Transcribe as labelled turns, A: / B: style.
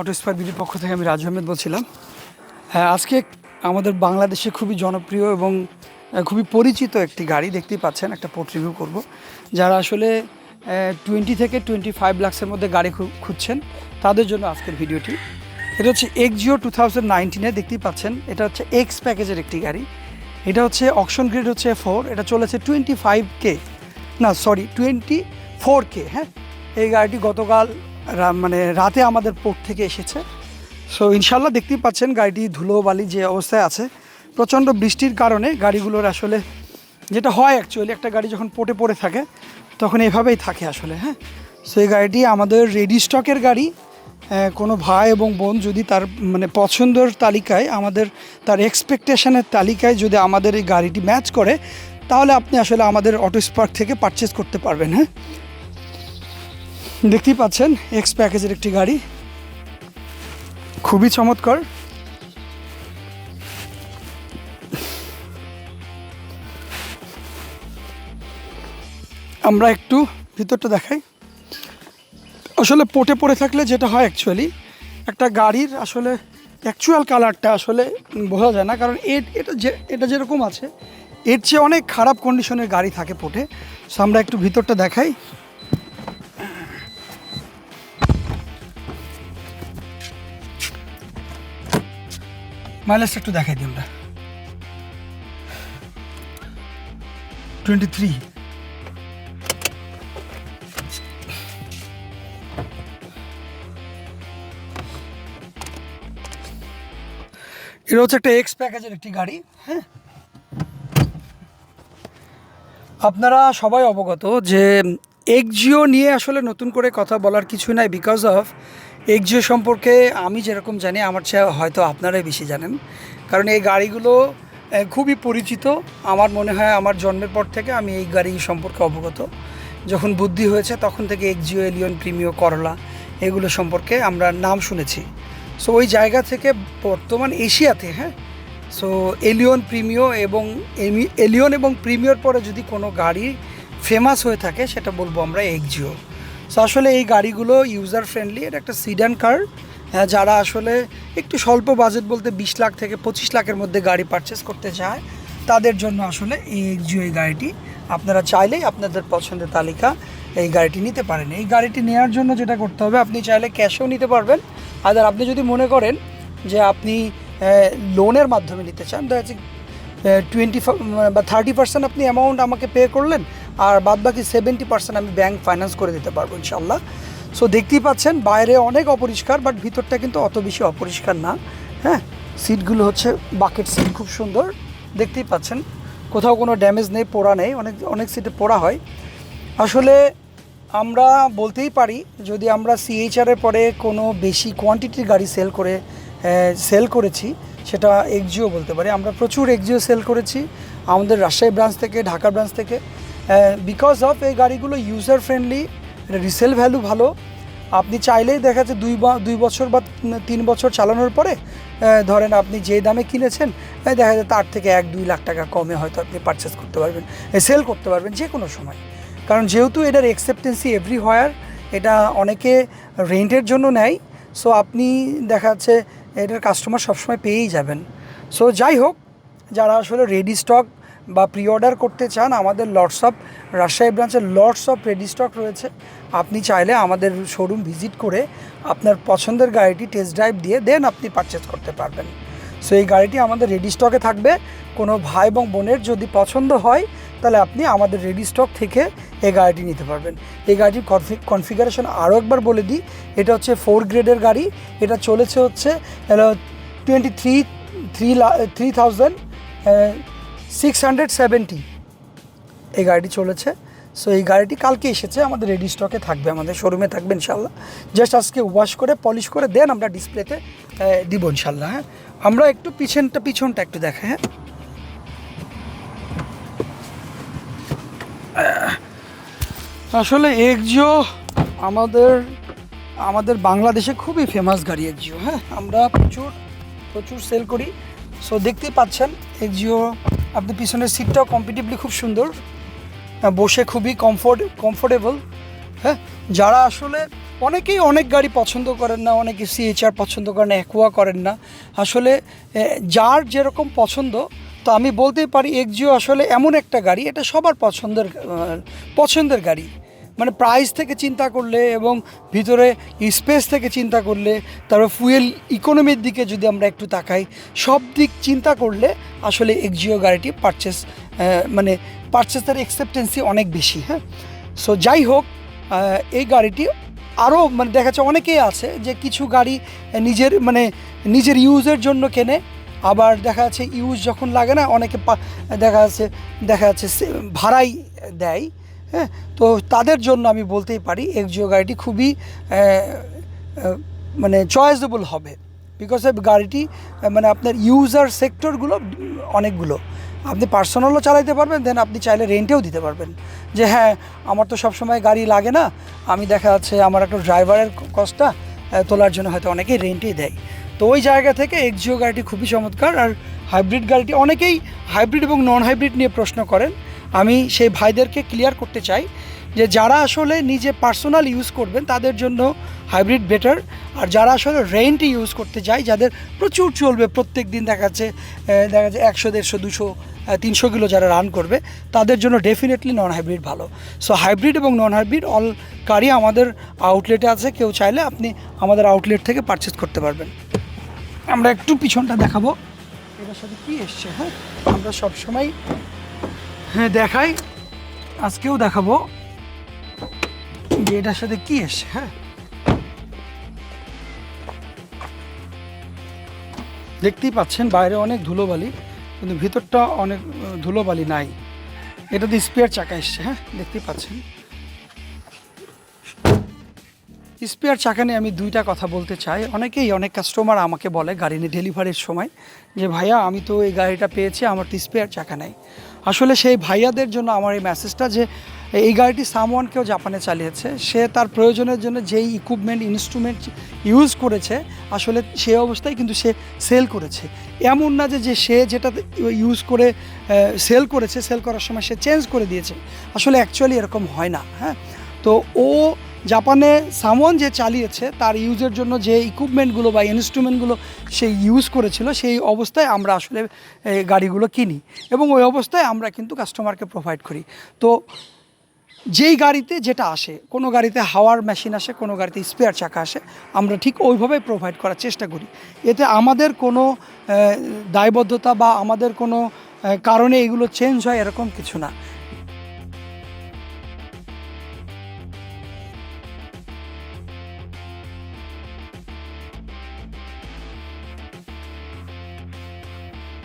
A: Auto spare বিডির পক্ষ থেকে আমি রাজু আহমেদ বলছিলাম। হ্যাঁ আজকে আমাদের বাংলাদেশে খুবই জনপ্রিয় এবং খুবই পরিচিত একটি গাড়ি দেখতেই পাচ্ছেন, একটা পোর্ট রিভিউ করব। যারা আসলে টোয়েন্টি থেকে টোয়েন্টি ফাইভ লাক্সের মধ্যে গাড়ি খুঁজছেন, তাদের জন্য আজকের ভিডিওটি। এটা হচ্ছে এক্সজিও টু থাউজেন্ড নাইনটিনে দেখতেই পাচ্ছেন, এটা হচ্ছে এক্স প্যাকেজের একটি গাড়ি। এটা হচ্ছে অকশন গ্রেড হচ্ছে ফোর এটা চলেছে টোয়েন্টি ফাইভ কে না সরি টোয়েন্টি ফোর কে হ্যাঁ? এই গাড়িটি গতকাল মানে রাতে আমাদের পোর্ট থেকে এসেছে। সো ইনশাল্লাহ দেখতেই পাচ্ছেন গাড়িটি ধুলো বালি যে অবস্থায় আছে। প্রচণ্ড বৃষ্টির কারণে গাড়িগুলোর আসলে যেটা হয় অ্যাকচুয়ালি একটা গাড়ি যখন পোটে পড়ে থাকে, তখন এভাবেই থাকে আসলে হ্যাঁ? সো এই গাড়িটি আমাদের রেডি স্টকের গাড়ি। কোনো ভাই এবং বোন যদি তার মানে পছন্দের তালিকায়, আমাদের তার এক্সপেকটেশনের তালিকায় যদি আমাদের এই গাড়িটি ম্যাচ করে, তাহলে আপনি আসলে আমাদের অটো স্পার্ক থেকে পারচেস করতে পারবেন হ্যাঁ? দেখতেই পাচ্ছেন এক্স প্যাকেজের একটি গাড়ি। খুবই চমৎকার। আমরা একটু ভিতরটা দেখাই। আসলে পোটে পড়ে থাকলে যেটা হয় অ্যাকচুয়ালি একটা গাড়ির আসলে অ্যাকচুয়াল কালারটা আসলে বোঝা যায় না, কারণ এটা যে, এটা যেরকম আছে, এর চেয়ে অনেক খারাপ কন্ডিশনের গাড়ি থাকে পোটে সো আমরা একটু ভিতরটা দেখাই। মাইলেজটা একটু দেখাই আমরা। টোয়েন্টি থ্রি এটা হচ্ছে একটা এক্স প্যাকেজের একটি গাড়ি হ্যাঁ? আপনারা সবাই অবগত যে এক্সজিও নিয়ে আসলে নতুন করে কথা বলার কিছু নাই বিকজ অফ এক্সজিও সম্পর্কে আমি যেরকম জানি, আমার চেয়ে হয়তো আপনারাই বেশি জানেন। কারণ এই গাড়িগুলো খুবই পরিচিত। আমার মনে হয় আমার জন্মের পর থেকে আমি এই গাড়ি সম্পর্কে অবগত। যখন বুদ্ধি হয়েছে, তখন থেকে এক্সজিও এলিয়ন, প্রিমিও, করলা এগুলো সম্পর্কে আমরা নাম শুনেছি। সো ওই জায়গা থেকে বর্তমান এশিয়াতে হ্যাঁ? সো এলিয়ন, প্রিমিও এবং এলিয়ন এবং প্রিমিয়র পরে যদি কোনো গাড়ি ফেমাস হয়ে থাকে, সেটা বলব আমরা এক্সজিও সো আসলে এই গাড়িগুলো ইউজার ফ্রেন্ডলি এটা একটা সিডান কার যারা আসলে একটু স্বল্প বাজেট বলতে বিশ লাখ থেকে পঁচিশ লাখের মধ্যে গাড়ি পারচেস করতে চায়, তাদের জন্য আসলে এই এক্সজিও এই গাড়িটি, আপনারা চাইলেই আপনাদের পছন্দের তালিকা এই গাড়িটি নিতে পারেন। এই গাড়িটি নেওয়ার জন্য যেটা করতে হবে, আপনি চাইলে ক্যাশেও নিতে পারবেন। আর আপনি যদি মনে করেন যে আপনি লোনের মাধ্যমে নিতে চান, দেখা যাচ্ছে টোয়েন্টি বা থার্টি পার্সেন্ট আপনি অ্যামাউন্ট আমাকে পে করলেন আর বাদ বাকি সেভেন্টি পার্সেন্ট আমি ব্যাংক ফাইন্যান্স করে দিতে পারব ইনশাল্লাহ সো দেখতেই পাচ্ছেন, বাইরে অনেক অপরিষ্কার বাট ভিতরটা কিন্তু অত বেশি অপরিষ্কার না। হ্যাঁ সিটগুলো হচ্ছে বাকেট সিট খুব সুন্দর। দেখতেই পাচ্ছেন, কোথাও কোনো ড্যামেজ নেই, পোড়া নেই, অনেক অনেক সিটে পোড়া হয়। আসলে আমরা বলতেই পারি, যদি আমরা সিএইচআরের পরে কোনো বেশি কোয়ান্টিটির গাড়ি সেল করে সেল করেছি, সেটা এক্সজিও বলতে পারি। আমরা প্রচুর এক্সজিও সেল করেছি, আমাদের রাজশাহী ব্রাঞ্চ থেকে, ঢাকা ব্রাঞ্চ থেকে। বিকজ অফ এই গাড়িগুলো ইউজার ফ্রেন্ডলি রিসেল ভ্যালু ভালো। আপনি চাইলেই দেখা যাচ্ছে দুই দুই বছর বা তিন বছর চালানোর পরে ধরেন আপনি যে দামে কিনেছেন দেখা যায় তার থেকে এক, দুই লাখ টাকা কমে হয়তো আপনি পারচেস করতে পারবেন সেল করতে পারবেন যে কোনো সময়। কারণ যেহেতু এটার অ্যাকসেপ্টেন্সি এভরি হোয়ার এটা অনেকে রেন্টের জন্য নেয় সো আপনি দেখা যাচ্ছে এটার কাস্টমার সবসময় পেয়েই যাবেন। সো যাই হোক, যারা আসলে রেডি স্টক বা প্রি অর্ডার করতে চান, আমাদের লটস অফ রাজশাহী ব্রাঞ্চের লটস অফ রেডি স্টক রয়েছে। আপনি চাইলে আমাদের শোরুম ভিজিট করে আপনার পছন্দের গাড়িটি টেস্ট ড্রাইভ দিয়ে দেন আপনি পারচেস করতে পারবেন। সো এই গাড়িটি আমাদের রেডি স্টকে থাকবে। কোনো ভাই এবং বোনের যদি পছন্দ হয়, তাহলে আপনি আমাদের রেডি স্টক থেকে এই গাড়িটি নিতে পারবেন। এই গাড়িটির কনফিগারেশন আরও একবার বলে দিই, এটা হচ্ছে ফোর গ্রেডের গাড়ি। এটা চলেছে হচ্ছে twenty three three three thousand six hundred seventy. এই গাড়িটি চলেছে। সো এই গাড়িটি কালকে এসেছে আমাদের রেডি স্টকে থাকবে, আমাদের শোরুমে থাকবে ইনশাল্লাহ জাস্ট আজকে ওয়াশ করে পলিশ করে দেন আমরা ডিসপ্লেতে দিব ইনশাল্লাহ হ্যাঁ। আমরা একটু পিছনটা পিছনটা একটু দেখাই হ্যাঁ। আসলে এক্সিও আমাদের আমাদের বাংলাদেশে খুবই ফেমাস গাড়ি এক্সিও হ্যাঁ। আমরা প্রচুর প্রচুর সেল করি। সো দেখতেই পাচ্ছেন এক্সিও আপনি পিছনের সিটটাও কম্পিটিভলি খুব সুন্দর। বসে খুবই কমফোর্ট কমফোর্টেবল হ্যাঁ যারা আসলে অনেকেই অনেক গাড়ি পছন্দ করেন না, অনেকে সিএইচআর পছন্দ করেন না অ্যাকোয়া করেন না। আসলে যার যেরকম পছন্দ, তো আমি বলতেই পারি এক্সিও আসলে এমন একটা গাড়ি, এটা সবার পছন্দের পছন্দের গাড়ি। মানে প্রাইস থেকে চিন্তা করলে এবং ভিতরে স্পেস থেকে চিন্তা করলে, তারপর ফুয়েল ইকোনমির দিকে যদি আমরা একটু তাকাই, সব দিক চিন্তা করলে আসলে এক্সিও গাড়িটি পারচেস মানে পারচেসের অ্যাকসেপ্টেন্সি অনেক বেশি হ্যাঁ? সো যাই হোক এই গাড়িটি আরও মানে দেখা যাচ্ছে অনেকেই আছে যে কিছু গাড়ি নিজের মানে নিজের ইউজের জন্য কেনে, আবার দেখা যাচ্ছে ইউজ যখন লাগে না, অনেকে দেখা যাচ্ছে দেখা যাচ্ছে ভাড়াই দেয়। হ্যাঁ তো তাদের জন্য আমি বলতেই পারি এক্সিও গাড়িটি খুবই মানে চয়েসেবল হবে। বিকজ গাড়িটি মানে আপনার ইউজার সেক্টরগুলো অনেকগুলো। আপনি পার্সোনালও চালাইতে পারবেন দেন আপনি চাইলে রেন্টেও দিতে পারবেন। যে হ্যাঁ আমার তো সবসময় গাড়ি লাগে না, আমি দেখা যাচ্ছে আমার একটা ড্রাইভারের কস্টটা তোলার জন্য হয়তো অনেকেই রেন্টেই দেয়। তো ওই জায়গা থেকে এক্সিও গাড়িটি খুবই চমৎকার, আর হাইব্রিড গাড়িটি অনেকেই হাইব্রিড এবং নন হাইব্রিড নিয়ে প্রশ্ন করেন। আমি সেই ভাইদেরকে ক্লিয়ার করতে চাই যে যারা আসলে নিজে পার্সোনাল ইউজ করবেন, তাদের জন্য হাইব্রিড বেটার আর যারা আসলে রেন্ট ইউজ করতে চায়, যাদের প্রচুর চলবে, প্রত্যেক দিন দেখা যাচ্ছে দেখা যাচ্ছে একশো, দেড়শো, দুশো তিনশো কিলো যারা রান করবে, তাদের জন্য ডেফিনেটলি নন হাইব্রিড ভালো। সো হাইব্রিড এবং নন হাইব্রিড অল কারই আমাদের আউটলেটে আছে। কেউ চাইলে আপনি আমাদের আউটলেট থেকে পারচেস করতে পারবেন। আমরা একটু পিছনটা দেখাবো। এটার সাথে কী এসছে হ্যাঁ? আমরা সবসময় হ্যাঁ দেখাই। আজকেও দেখাবো। যে এটার সাথে কি এসছে হ্যাঁ। দেখতেই পাচ্ছেন, বাইরে অনেক ধুলোবালি, কিন্তু ভিতরটা অনেক ধুলোবালি নাই। এটা দিয়ে স্পেয়ার চাকা এসছে হ্যাঁ দেখতেই পাচ্ছেন। স্পেয়ার চাকা নিয়ে আমি দুইটা কথা বলতে চাই। অনেকেই, অনেক কাস্টমার আমাকে বলে গাড়ি নিয়ে ডেলিভারির সময়, যে, ভাইয়া, আমি তো এই গাড়িটা পেয়েছি, আমার তো স্পেয়ার চাকা নেই। আসলে সেই ভাইয়াদের জন্য আমার এই মেসেজটা যে এই গাড়িটি সামওয়ান কেউ জাপানে চালিয়েছে, সে তার প্রয়োজনের জন্য যেই ইকুইপমেন্ট ইনস্ট্রুমেন্ট ইউজ করেছে, আসলে সে অবস্থায় কিন্তু সে সেল করেছে। এমন না যে সে যেটা ইউজ করে সেল করেছে সেল করার সময় সে চেঞ্জ করে দিয়েছে। আসলে অ্যাকচুয়ালি এরকম হয় না হ্যাঁ? তো ও জাপানে সামন যে চালিয়েছে, তার ইউজের জন্য যে ইকুইপমেন্টগুলো বা ইনস্ট্রুমেন্টগুলো সে ইউজ করেছিল, সেই অবস্থায় আমরা আসলে গাড়িগুলো কিনি। এবং ওই অবস্থায় আমরা কিন্তু কাস্টমারকে প্রোভাইড করি। তো যেই গাড়িতে যেটা আসে, কোনো গাড়িতে হাওয়ার মেশিন আসে, কোনো গাড়িতে স্পেয়ার চাকা আসে, আমরা ঠিক ওইভাবেই প্রোভাইড করার চেষ্টা করি। এতে আমাদের কোনো দায়বদ্ধতা বা আমাদের কোনো কারণে এগুলো চেঞ্জ হয় এরকম কিছু না।